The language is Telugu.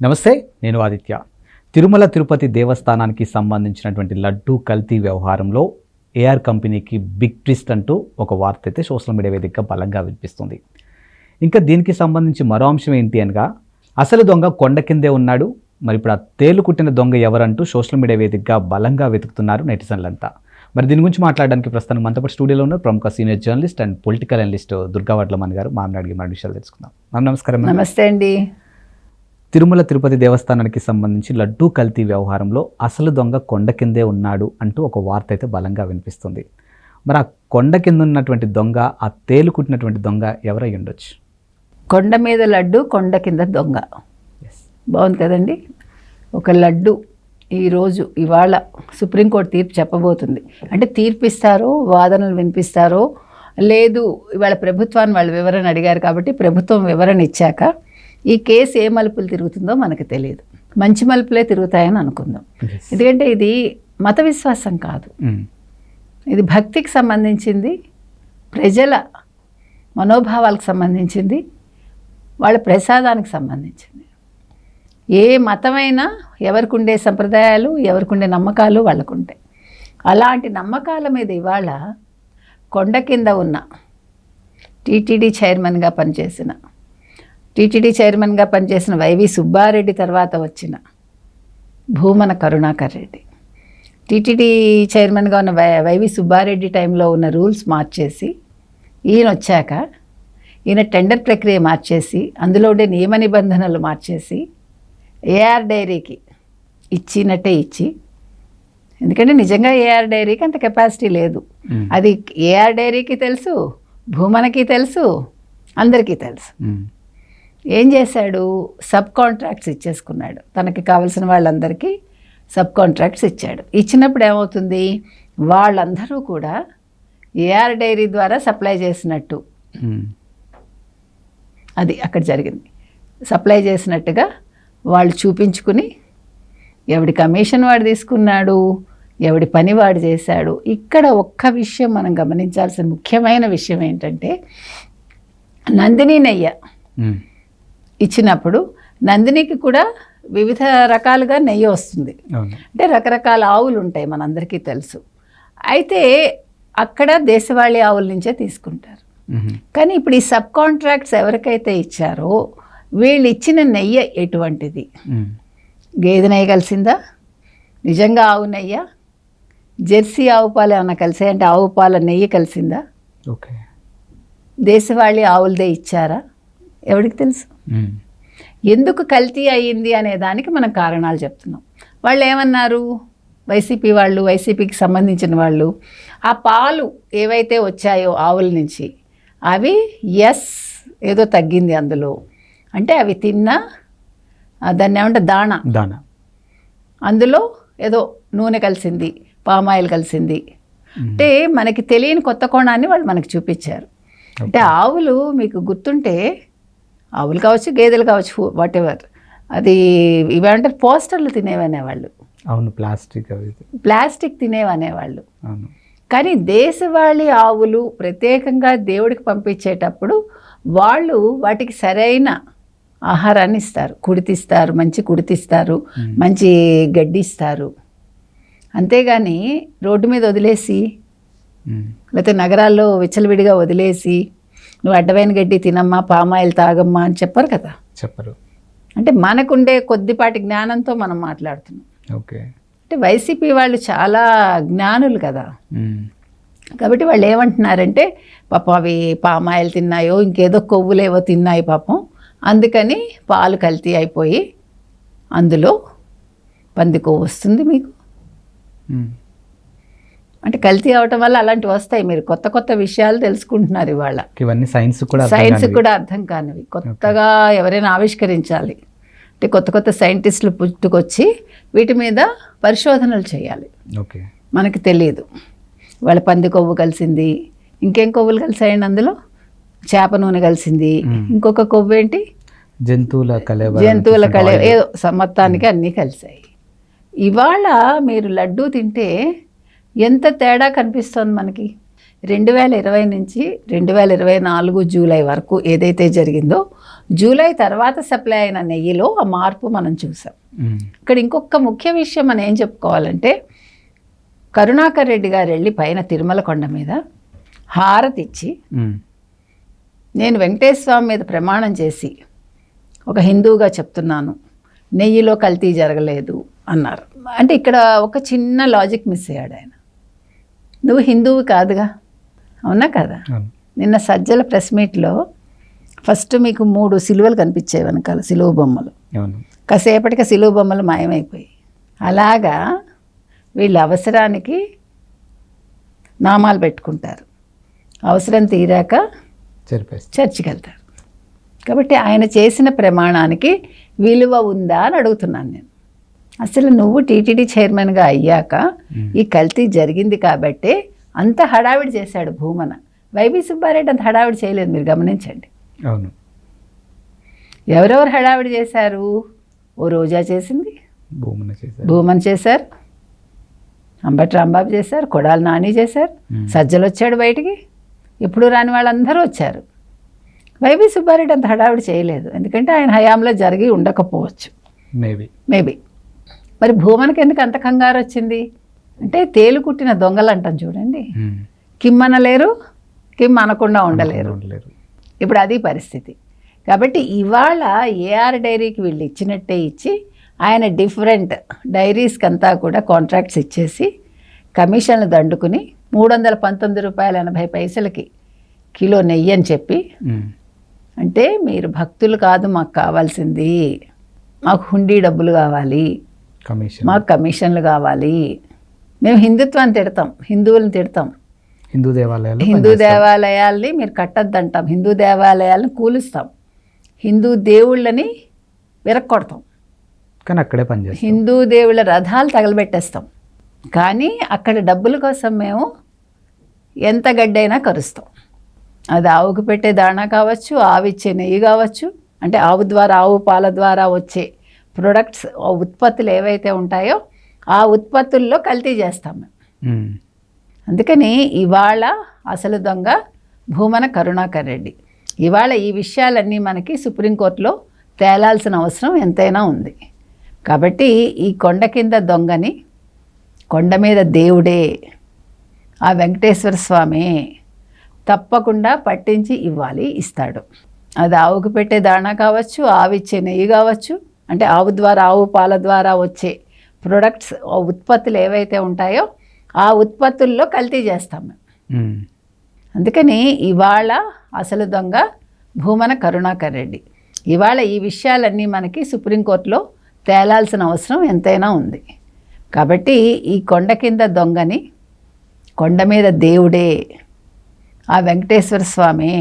నమస్తే నేను ఆదిత్య. తిరుమల తిరుపతి దేవస్థానానికి సంబంధించినటువంటి లడ్డూ కల్తీ వ్యవహారంలో ఏఆర్ కంపెనీకి బిగ్ ట్విస్ట్ అంటూ ఒక వార్త అయితే సోషల్ మీడియా వేదికగా బలంగా వినిపిస్తుంది. ఇంకా దీనికి సంబంధించి మరో అంశం ఏంటి అనగా అసలు దొంగ కొండ కిందే ఉన్నాడు మరి ఇప్పుడు ఆ తేలు కుట్టిన దొంగ ఎవరంటూ సోషల్ మీడియా వేదికగా బలంగా వెతుకుతున్నారు నెటిజన్లంతా. మరి దీని గురించి మాట్లాడడానికి ప్రస్తుతం మనతో పాటు స్టూడియోలో ఉన్న ప్రముఖ senior journalist and political analyst Durga Vadlaman గారు. మామని అడిగి మన విషయాలు తెలుసుకుందాం. మ్యామ్ నమస్కారం నమస్తే అండి. తిరుమల తిరుపతి దేవస్థానానికి సంబంధించి లడ్డూ కల్తీ వ్యవహారంలో అసలు దొంగ కొండ కిందే ఉన్నాడు అంటూ ఒక వార్త అయితే బలంగా వినిపిస్తుంది. మరి ఆ కొండ కింద ఉన్నటువంటి దొంగ ఆ తేలు కుట్టినటువంటి దొంగ ఎవరై ఉండొచ్చు? కొండ మీద లడ్డు కొండ కింద దొంగ. బాగుంది కదండి? ఒక లడ్డు ఈరోజు ఇవాళ సుప్రీంకోర్టు తీర్పు చెప్పబోతుంది. అంటే తీర్పు ఇస్తారో వాదనలు వినిపిస్తారో లేదు ఇవాళ ప్రభుత్వాన్ని వాళ్ళు వివరణ అడిగారు కాబట్టి ప్రభుత్వం వివరణ ఇచ్చాక ఈ కేసు ఏ మలుపులు తిరుగుతుందో మనకు తెలియదు. మంచి మలుపులే తిరుగుతాయని అనుకుందాం. ఎందుకంటే ఇది మత విశ్వాసం కాదు. మ్మ్. ఇది భక్తికి సంబంధించింది ప్రజల మనోభావాలకు సంబంధించింది వాళ్ళ ప్రసాదానికి సంబంధించింది. ఏ మతమైనా ఎవరికి ఉండే సంప్రదాయాలు ఎవరికి ఉండే నమ్మకాలు వాళ్ళకు ఉంటాయి అలాంటి నమ్మకాల మీద ఇవాళ కొండ కింద ఉన్న టీటీడీ చైర్మన్గా పనిచేసిన టీటీడీ చైర్మన్గా పనిచేసిన వైవి సుబ్బారెడ్డి తర్వాత వచ్చిన భూమన కరుణాకర్ రెడ్డి టీటీడీ చైర్మన్గా ఉన్న వై వైవి సుబ్బారెడ్డి టైంలో ఉన్న రూల్స్ మార్చేసి ఈయన వచ్చాక ఈయన టెండర్ ప్రక్రియ మార్చేసి అందులో ఉండే నియమ నిబంధనలు మార్చేసి ఏఆర్ డైరీకి ఇచ్చినట్టే ఇచ్చి ఎందుకంటే నిజంగా ఏఆర్ డైరీకి అంత కెపాసిటీ లేదు. అది ఏఆర్ డైరీకి తెలుసు భూమనకి తెలుసు అందరికీ తెలుసు. ఏం చేశాడు? సబ్ కాంట్రాక్ట్స్ ఇచ్చేసుకున్నాడు. తనకి కావలసిన వాళ్ళందరికీ సబ్ కాంట్రాక్ట్స్ ఇచ్చాడు. ఇచ్చినప్పుడు ఏమవుతుంది? వాళ్ళందరూ కూడా ఏఆర్ డైరీ ద్వారా సప్లై చేసినట్టు. అది అక్కడ జరిగింది. సప్లై చేసినట్టుగా వాళ్ళు చూపించుకుని ఎవడి కమిషన్ వాడు తీసుకున్నాడు ఎవడి పని వాడు చేశాడు. ఇక్కడ ఒక్క విషయం మనం గమనించాల్సిన ముఖ్యమైన విషయం ఏంటంటే నందిని నెయ్య. ఇచ్చినప్పుడు నందినికి కూడా వివిధ రకాలుగా నెయ్యి వస్తుంది. అంటే రకరకాల ఆవులు ఉంటాయి మనందరికీ తెలుసు. అయితే అక్కడ దేశవాళీ ఆవుల నుంచే తీసుకుంటారు. కానీ ఇప్పుడు ఈ సబ్ కాంట్రాక్ట్స్ ఎవరికైతే ఇచ్చారో వీళ్ళు ఇచ్చిన నెయ్యి ఎటువంటిది. గేదె నెయ్యి కలిసిందా? నిజంగా ఆవు నెయ్య? జెర్సీ ఆవు పాలు ఏమన్నా కలిసాయి? అంటే ఆవు పాల నెయ్యి కలిసిందా? ఓకే. దేశవాళీ ఆవులదే ఇచ్చారా? ఎవరికి తెలుసు. ఎందుకు కల్తీ అయ్యింది అనే దానికి మనం కారణాలు చెప్తున్నాం. వాళ్ళు ఏమన్నారు? వైసీపీ వాళ్ళు వైసీపీకి సంబంధించిన వాళ్ళు ఆ పాలు ఏవైతే వచ్చాయో ఆవుల నుంచి అవి ఎస్ ఏదో తగ్గింది అందులో. అంటే అవి తిన్నా దాన్ని ఏమంటే దాణా. దాన అందులో ఏదో నూనె కలిసింది పామాయిల్ కలిసింది. అంటే మనకి తెలియని కొత్త కోణాన్ని వాళ్ళు మనకి చూపించారు. అంటే ఆవులు మీకు గుర్తుంటే ఆవులు కావచ్చు గేదెలు కావచ్చు వాట్ ఎవర్ అది ఇవేమంటారు పోస్టర్లు తినేవనేవాళ్ళు. అవును ప్లాస్టిక్ అవి. ప్లాస్టిక్ తినేవనేవాళ్ళు. అవును. కానీ దేశవాళీ ఆవులు ప్రత్యేకంగా దేవుడికి పంపించేటప్పుడు వాళ్ళు వాటికి సరైన ఆహారాన్ని ఇస్తారు. కుడితిస్తారు మంచి కుడితిస్తారు మంచి గడ్డి ఇస్తారు అంతేగాని రోడ్డు మీద వదిలేసి. లేకపోతే నగరాల్లో విచ్చలవిడిగా వదిలేసి నువ్వు అడ్డమైన గడ్డి తినమ్మా పామాయిల్ తాగమ్మా అని చెప్పరు కదా. చెప్పరు. అంటే మనకుండే కొద్దిపాటి జ్ఞానంతో మనం మాట్లాడుతున్నాం. ఓకే. అంటే వైసీపీ వాళ్ళు చాలా జ్ఞానులు కదా. కాబట్టి వాళ్ళు ఏమంటున్నారంటే పాపం అవి పామాయిల్ తిన్నాయో ఇంకేదో కొవ్వులేవో తిన్నాయి పాపం. అందుకని పాలు కల్తీ అయిపోయి అందులో పంది కొవ్వు వస్తుంది మీకు. అంటే కల్తీ అవటం వల్ల అలాంటివి వస్తాయి. మీరు కొత్త కొత్త విషయాలు తెలుసుకుంటున్నారు ఇవాళ. ఇవన్నీ సైన్స్ కూడా సైన్స్. కూడా అర్థం కానివి. కొత్తగా ఎవరైనా ఆవిష్కరించాలి. అంటే కొత్త కొత్త సైంటిస్టులు పుట్టుకొచ్చి వీటి మీద పరిశోధనలు చేయాలి. ఓకే. మనకి తెలియదు. వాళ్ళ పంది కొవ్వు కలిసింది. ఇంకేం కొవ్వులు కలిసాయండి అందులో? చేప నూనె కలిసింది. ఇంకొక కొవ్వు ఏంటి? జంతువుల కలవ జంతువుల కళ ఏదో స- మొత్తానికి అన్నీ కలిసాయి. ఇవాళ మీరు లడ్డూ తింటే ఎంత తేడా కనిపిస్తుంది మనకి? రెండు వేల ఇరవై నుంచి రెండు వేల ఇరవై నాలుగు జూలై వరకు ఏదైతే జరిగిందో జూలై తర్వాత సప్లై అయిన నెయ్యిలో ఆ మార్పు మనం చూసాం. ఇక్కడ ఇంకొక ముఖ్య విషయం మనం ఏం చెప్పుకోవాలంటే కరుణాకర్ రెడ్డి గారు వెళ్ళి పైన తిరుమల కొండ మీద హారతి ఇచ్చి నేను వెంకటేశ్వర స్వామి మీద ప్రమాణం చేసి ఒక హిందువుగా చెప్తున్నాను నెయ్యిలో కల్తీ జరగలేదు అన్నారు. అంటే ఇక్కడ ఒక చిన్న లాజిక్ మిస్ అయ్యాడు ఆయన. నువ్వు హిందువు కాదుగా? అవునా కదా. నిన్న సజ్జల ప్రెస్ మీట్లో ఫస్ట్ మీకు మూడు సిలువలు కనిపించాయి వెనకాల సిలువ బొమ్మలు. కాసేపటికి సిలువ బొమ్మలు మాయమైపోయి. అలాగా వీళ్ళ అవసరానికి నామాలు పెట్టుకుంటారు. అవసరం తీరాక చర్చికి వెళ్తారు. కాబట్టి ఆయన చేసిన ప్రమాణానికి విలువ ఉందా అని అడుగుతున్నాను నేను. అసలు నువ్వు టీటీడీ చైర్మన్గా అయ్యాక ఈ కల్తీ జరిగింది కాబట్టే అంత హడావిడి చేశాడు భూమన. వైవి సుబ్బారెడ్డి అంత హడావిడి చేయలేదు మీరు గమనించండి. అవును. ఎవరెవరు హడావిడి చేశారు? ఓ రోజా చేసింది. భూమున చేశారు. భూమన్ చేశారు. అంబటి రాంబాబు చేశారు. కొడాలి నాని చేశారు. సజ్జలు వచ్చాడు బయటికి. ఇప్పుడు రాని వాళ్ళందరూ వచ్చారు. వైవి సుబ్బారెడ్డి అంత హడావిడి చేయలేదు. ఎందుకంటే ఆయన హయాంలో జరిగి ఉండకపోవచ్చు. మేబీ. మేబీ. మరి భూమనకి ఎందుకు అంత కంగారు వచ్చింది? అంటే తేలు కుట్టిన దొంగలు అంటాం చూడండి కిమ్ అనలేరు కిమ్ అనకుండా ఉండలేరు. ఇప్పుడు అది పరిస్థితి. కాబట్టి ఇవాళ ఏఆర్ డైరీకి వీళ్ళు ఇచ్చినట్టే ఇచ్చి ఆయన డిఫరెంట్ డైరీస్కి అంతా కూడా కాంట్రాక్ట్స్ ఇచ్చేసి కమిషన్లు దండుకుని మూడు వందల పంతొమ్మిది రూపాయల ఎనభై పైసలకి కిలో నెయ్యి అని చెప్పి అంటే మీరు భక్తులు కాదు మాకు కావాల్సింది. మాకు హుండీ డబ్బులు కావాలి. మాకు కమిషన్లు కావాలి. మేము హిందుత్వాన్ని తిడతాం హిందువులను తిడతాం. హిందూ దేవాలయాలు హిందూ దేవాలయాల్ని మీరు కట్టద్దంటాం. హిందూ దేవాలయాలను కూలుస్తాం. హిందూ దేవుళ్ళని విరక్కొడతాం. కానీ అక్కడే పనిచేస్తాం హిందూ దేవుళ్ళ రథాలు తగలబెట్టేస్తాం. కానీ అక్కడ డబ్బుల కోసం మేము ఎంత గడ్డైనా కరుస్తాం. అది ఆవుకు పెట్టే దాణా కావచ్చు ఆవు ఇచ్చే నెయ్యి కావచ్చు అంటే ఆవు ద్వారా ఆవు పాల ద్వారా వచ్చే ప్రొడక్ట్స్ ఉత్పత్తులు ఏవైతే ఉంటాయో ఆ ఉత్పత్తుల్లో కల్తీ చేస్తాం మేము. అందుకని ఇవాళ అసలు దొంగ భూమన కరుణాకర్ రెడ్డి. ఇవాళ ఈ విషయాలన్నీ మనకి సుప్రీంకోర్టులో తేలాల్సిన అవసరం ఎంతైనా ఉంది. కాబట్టి ఈ కొండ కింద దొంగని కొండ మీద దేవుడే ఆ వెంకటేశ్వర స్వామి తప్పకుండా పట్టించి ఇవ్వాలి ఇస్తాడు. అది ఆవుకు పెట్టే దాణా కావచ్చు ఆవు ఇచ్చే నెయ్యి కావచ్చు అంటే ఆవు ద్వారా ఆవు పాల ద్వారా వచ్చే ప్రొడక్ట్స్ ఉత్పత్తులు ఏవైతే ఉంటాయో ఆ ఉత్పత్తుల్లో కల్తీ చేస్తాం మేము. ఉమ్, అందుకని ఇవాళ అసలు దొంగ భూమన కరుణాకర్ రెడ్డి. ఇవాళ ఈ విషయాలన్నీ మనకి సుప్రీంకోర్టులో తేలాల్సిన అవసరం ఎంతైనా ఉంది. కాబట్టి ఈ కొండ కింద దొంగని కొండ మీద దేవుడే ఆ వెంకటేశ్వర స్వామి